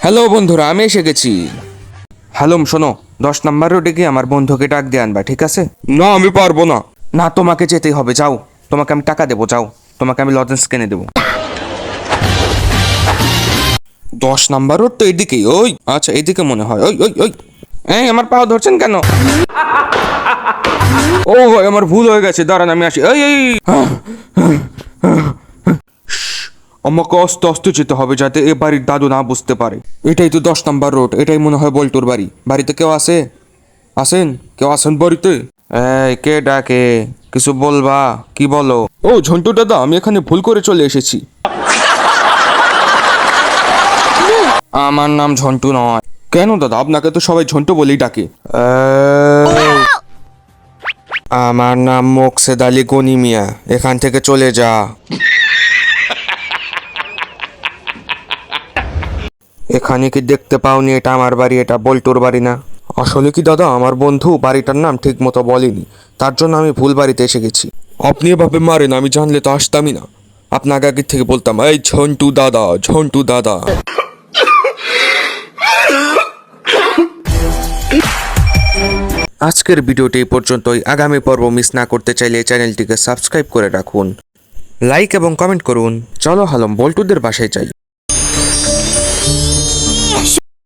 Hello বন্ধুরা আমি এসে গেছি। হ্যালো শোনো দশ নাম্বার রোডে গিয়ে আমার বন্ধুকে ডাক দিয়ে আনবা ঠিক আছে? না আমি পারব না। না তোমাকে যেতেই হবে যাও। তোমাকে আমি টাকা দেবো যাও। তোমাকে আমি লজেন্স কিনে দেবো। দশ নাম্বার রোড তো এদিকেই ওই। আচ্ছা এদিকে মনে হয় ওই ওই ওই। এই আমার পাও ধরছেন কেন? ও ভাই আমার ভুল হয়ে গেছে দাঁড়ান আমি আসি। এই এই আমাকে অস্ত আস্তে যেতে হবে যাতে এ বাড়ির দাদু না বুঝতে পারে। এটাই তো দশ নাম্বার রোড এটাই মনে হয় বল্টুর বাড়ি। বাড়িতে কেউ আসে আসেন? কেউ আসেন বাড়িতে? এই কে ডাকে? কিছু বলবা? কি বলো? ও ঝন্টু দাদা আমি এখানে ভুল করে চলে এসেছি। আমার নাম ঝন্টু নয়। কেন দাদা? আপনাকে তো সবাই ঝন্টু বলেই ডাকে। আমার নাম মোকসেদ আলী গনি মিয়া। এখান থেকে চলে যা। এখানে কি দেখতে পাওনি এটা আমার বাড়ি, এটা বল্টুর বাড়ি না? আসলে কি দাদা, আমার বন্ধু বাড়িটার নাম ঠিক মতো বলেনি, তার জন্য আমি ভুল বাড়িতে এসে গেছি। আপনি এভাবে মারেন, আমি জানলে তো আসতামই না। আপনাকে আগের থেকে বলতাম, এই ঝন্টু দাদা ঝন্টু দাদা। আজকের ভিডিওটি এই পর্যন্তই। আগামী পর্ব মিস না করতে চাইলে চ্যানেলটিকে সাবস্ক্রাইব করে রাখুন। লাইক এবং কমেন্ট করুন। চলো হালম বল্টুদের বাসায় যাই।